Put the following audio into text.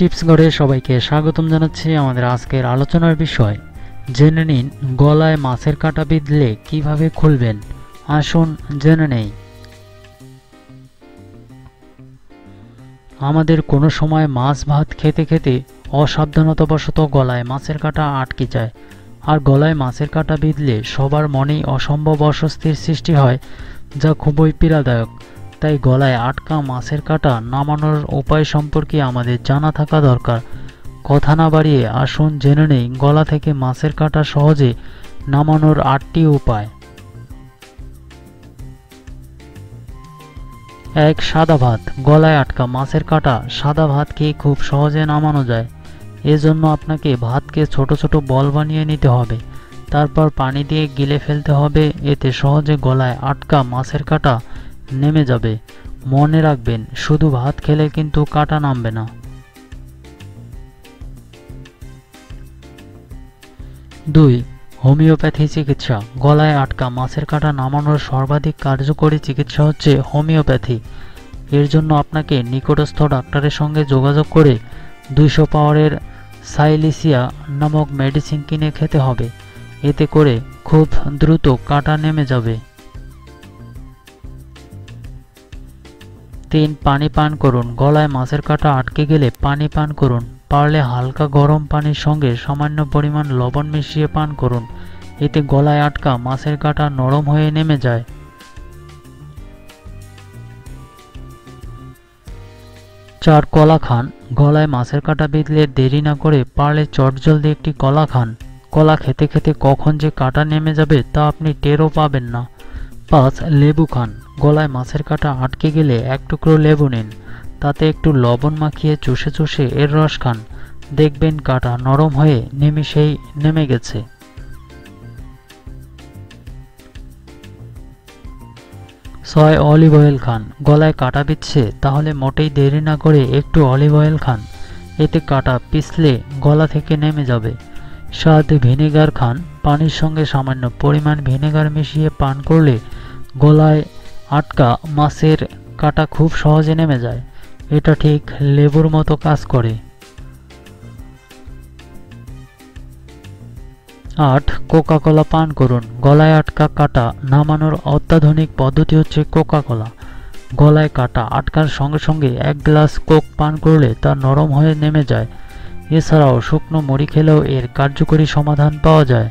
Tips ঘরে সবাইকে স্বাগতম জানাচ্ছি আমাদের আজকের আলোচনার বিষয়। জেনে নিন, গলায় মাছের কাঁটা বিঁধলে কীভাবে খুলবেন? আসুন, জেনে নেই। আমাদের কোনো সময় মাছ ভাত খেতে খেতে অসাবধানতাবশত গলায় মাছের কাঁটা আটকে যায়। আর গলায় মাছের কাঁটা বিঁধলে সবার মনেই অসম্ভব অস্বস্তির সৃষ্টি হয়, যা খুবই পীড়াদায়ক। তাই গলায় আটকা মাছের কাটা নামানোর উপায় সম্পর্কে আমাদের জানা থাকা দরকার। কথা না বাড়িয়ে আসুন জেনে নেই গলা থেকে মাছের কাঁটা সহজে নামানোর আটটি উপায়। এক, সাদা ভাত। গলায় আটকা মাছের কাঁটা সাদা ভাত খেয়ে খুব সহজে নামানো যায়। এজন্য আপনাকে ভাতকে ছোট ছোট বল বানিয়ে নিতে হবে। তারপর পানি দিয়ে গিলে ফেলতে হবে। এতে সহজে গলায় আটকা মাছের কাঁটা নেমে যাবে। মনে রাখবেন, শুধু ভাত খেলে কিন্তু কাটা নামবে না। দুই, হোমিওপ্যাথি চিকিৎসা। গলায় আটকা, মাছের কাটা নামানোর সর্বাধিক কার্যকরী চিকিৎসা হচ্ছে হোমিওপ্যাথি। এর জন্য আপনাকে নিকটস্থ ডাক্তারের সঙ্গে যোগাযোগ করে দুইশো পাওয়ারের সাইলিসিয়া নামক মেডিসিন কিনে খেতে হবে। এতে করে খুব দ্রুত কাটা নেমে যাবে। তিন, পানি পান করুন। গলায় মাছের কাঁটা আটকে গেলে পানি পান করুন। পারলে হালকা গরম পানির সঙ্গে সামান্য পরিমাণ লবণ মিশিয়ে পান করুন। এতে গলায় আটকা মাছের কাঁটা নরম হয়ে নেমে যায়। চার, কলা খান। গলায় মাছের কাঁটা বিঁধলে দেরি না করে পারলে চটজলদি একটি কলা খান। কলা খেতে খেতে কখন যে কাঁটা নেমে যাবে তা আপনি টেরও পাবেন না। পাঁচ লেবু খান। গলায় মাছের কাটা আটকে গেলে এক টুকরো লেবু নিন। তাতে একটু লবণ মাখিয়ে চুষে চুষে এর রস খান। দেখবেন কাঁটা নরম হয়ে নিমিষেই নেমে গেছে। ছয় অলিভ অয়েল খান। গলায় কাটা বিচ্ছে তাহলে মোটেই দেরি না করে একটু অলিভ অয়েল খান। এতে কাটা পিছলে গলা থেকে নেমে যাবে। সাত ভিনেগার খান। পানির সঙ্গে সামান্য পরিমাণ ভিনেগার মিশিয়ে পান করলে গলায় আটকা মাছের কাটা খুব সহজে নেমে যায়। এটা ঠিক লেবুর মতো কাজ করে। আট কোকা কোলা পান করুন। গলায় আটকা কাটা নামানোর অত্যাধুনিক পদ্ধতি হচ্ছে কোকা কোলা গলায় কাটা আটকার সঙ্গে সঙ্গে এক গ্লাস কোক পান করলে তা নরম হয়ে নেমে যায়। এছাড়াও শুকনো মুড়ি খেলেও এর কার্যকরী সমাধান পাওয়া যায়।